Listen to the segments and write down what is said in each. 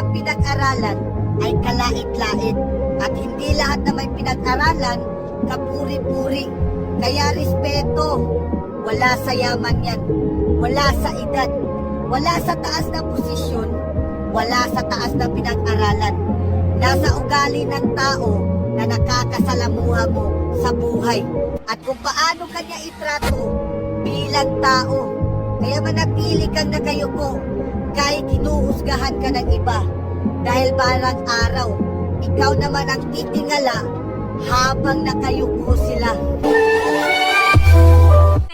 ng pinag-aralan ay kalait-lait at hindi lahat na may pinag-aralan kapuri-puri. Kaya respeto, wala sa yaman yan, wala sa edad, wala sa taas na posisyon, wala sa taas na pinag-aralan. Nasa ugali ng tao na nakakasalamuha mo sa buhay at kung paano kanya itrato bilang tao. Kaya manatili kang nakayuko kahit hinuhusgahan ka ng iba. Dahil balang araw, ikaw naman ang titingala habang nakayuko sila.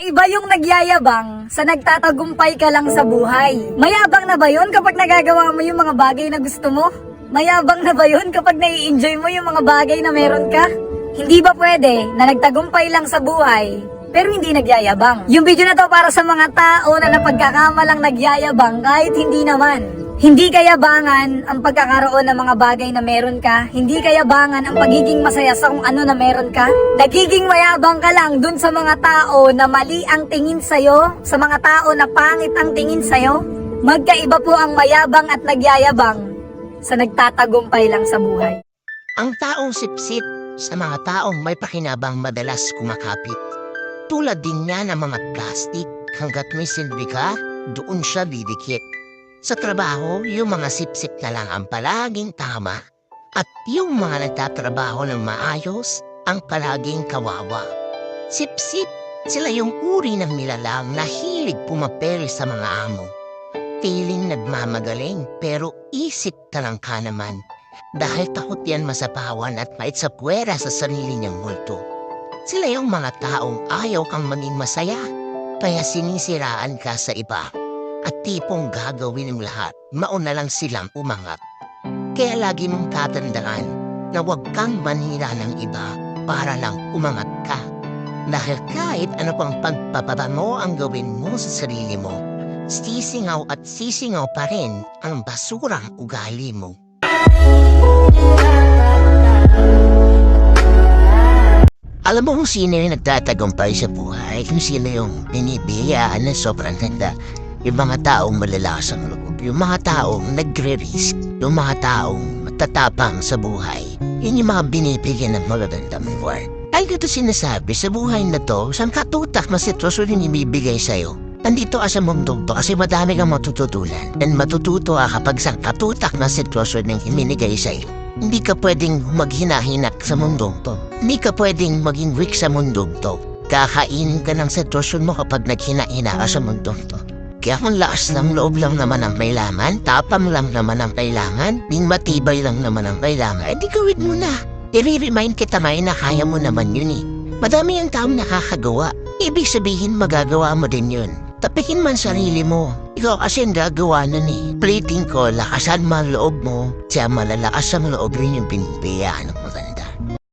Iba yung nagyayabang sa nagtatagumpay ka lang sa buhay. Mayabang na ba yun kapag nagagawa mo yung mga bagay na gusto mo? Mayabang na ba yun kapag nai-enjoy mo yung mga bagay na meron ka? Hindi ba pwede na nagtagumpay lang sa buhay, pero hindi nagyayabang? Yung video na to para sa mga tao na napagkakamalang nagyayabang kahit hindi naman. Hindi kayabangan ang pagkakaroon ng mga bagay na meron ka. Hindi kayabangan ang pagiging masaya sa kung ano na meron ka. Nagiging mayabang ka lang dun sa mga tao na mali ang tingin sa'yo, sa mga tao na pangit ang tingin sa'yo. Magkaiba po ang mayabang at nagyayabang sa nagtatagumpay lang sa buhay. Ang taong sipsip sa mga taong may pakinabang madalas kumakapit. Tulad din niya ng mga plastic, hanggat may silbi ka, doon siya didikit. Sa trabaho, yung mga sipsip na lang ang palaging tama. At yung mga nagtatrabaho ng maayos, ang palaging kawawa. Sipsip, sila yung uri ng nilalang na hilig pumapel sa mga amo. Feeling nagmamagaling pero isip talang ka naman dahil takot yan masapawan at mait sa puwera sa sarili niyang multo. Sila yung mga taong ayaw kang maging masaya, kaya sinisiraan ka sa iba. At tipong gagawin ng lahat, mauna lang silang umangat. Kaya lagi mong tatandaan na huwag kang manira ng iba para lang umangat ka. Dahil kahit ano pang pagpapaba mo ang gawin mo sa sarili mo, sisingaw at sisingaw pa rin ang basurang ugali mo. Alam mo kung sino yung nagtatagumpay sa buhay, kung sino yung binibiyaan na sobrang ganda. Yung mga taong malalakas ang loob, yung mga taong nagre-risk, yung mga taong matatapang sa buhay. Yun yung mga binibigyan ng magagandang reward. Ay ito sinasabi, sa buhay na to, saan katutak na sitwasyon yung ibibigay sa'yo? Nandito ka sa mundong to kasi madami kang matututunan. And matututo ka kapag sa katutak na sitwasyon ng iminigay sa'yo. Hindi ka pwedeng maghinahinak sa mundong to. Hindi ka pwedeng maging weak sa mundong to. Kakainin ka ng sitwasyon mo kapag naghina-hina ka sa mundong to. Kaya kung lakas ng loob lang naman ang kailangan, tapang lang naman ang kailangan, ding matibay lang naman ang kailangan, edi gawin mo na. I-remind kita may na kaya mo naman yun eh. Madami ang taong nakakagawa. Ibig sabihin magagawa mo din yun. Tapikin man sarili mo. Ikaw kasi ang gagawa nun eh. Plating ko, lakasan mo ang loob mo. Siya malalakas ang loob rin yung pinipiyaan ng maganda.